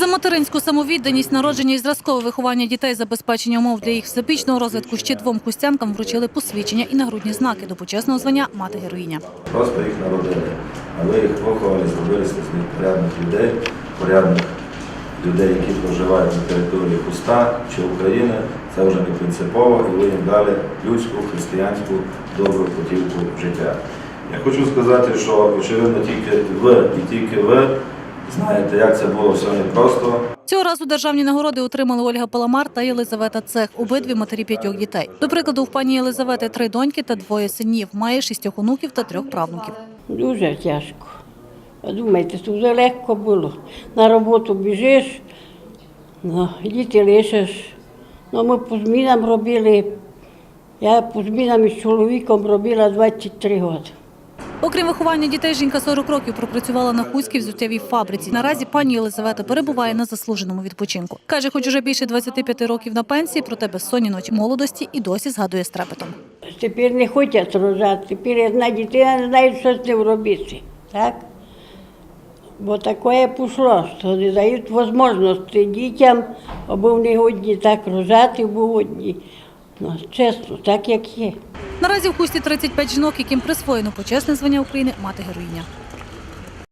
За материнську самовідданість, народження і зразкове виховання дітей, забезпечення умов для їх всебічного розвитку ще двом хустянкам вручили посвідчення і нагрудні знаки до почесного звання мати героїня. Просто їх народили. А ви їх виховали, зробили з них порядних людей, порядних людей, які проживають на території Хуста чи України. Це вже не принципово, і ви їм дали людську, християнську добру путівку життя. Я хочу сказати, що очевидно тільки ви і тільки ви знаєте, як це було все непросто. Цього разу державні нагороди отримали Ольга Паламар та Єлизавета Цех, обидві матері п'ятьох дітей. До прикладу, в пані Єлизавети три доньки та двоє синів. Має шістьох онуків та трьох правнуків. Дуже тяжко. Думаєте, це вже легко було. На роботу біжиш, діти лишиш. Ну, ми по змінам робили. Я по змінам із чоловіком робила 23 роки. Окрім виховання дітей, жінка 40 років пропрацювала на хуській взуттєвій фабриці. Наразі пані Єлизавета перебуває на заслуженому відпочинку. Каже, хоч уже більше 25 років на пенсії, проте безсонні ночі молодості і досі згадує трепетом. Тепер не хочуть рожати, тепер одна дитина не знає, що з ним робити. Так? Бо таке пішло, що не дають можливості дітям, або вони годні так рожати, або годні. Ну, чесно, так як є. Наразі в хусті 35 жінок, яким присвоєно почесне звання України мати героїня.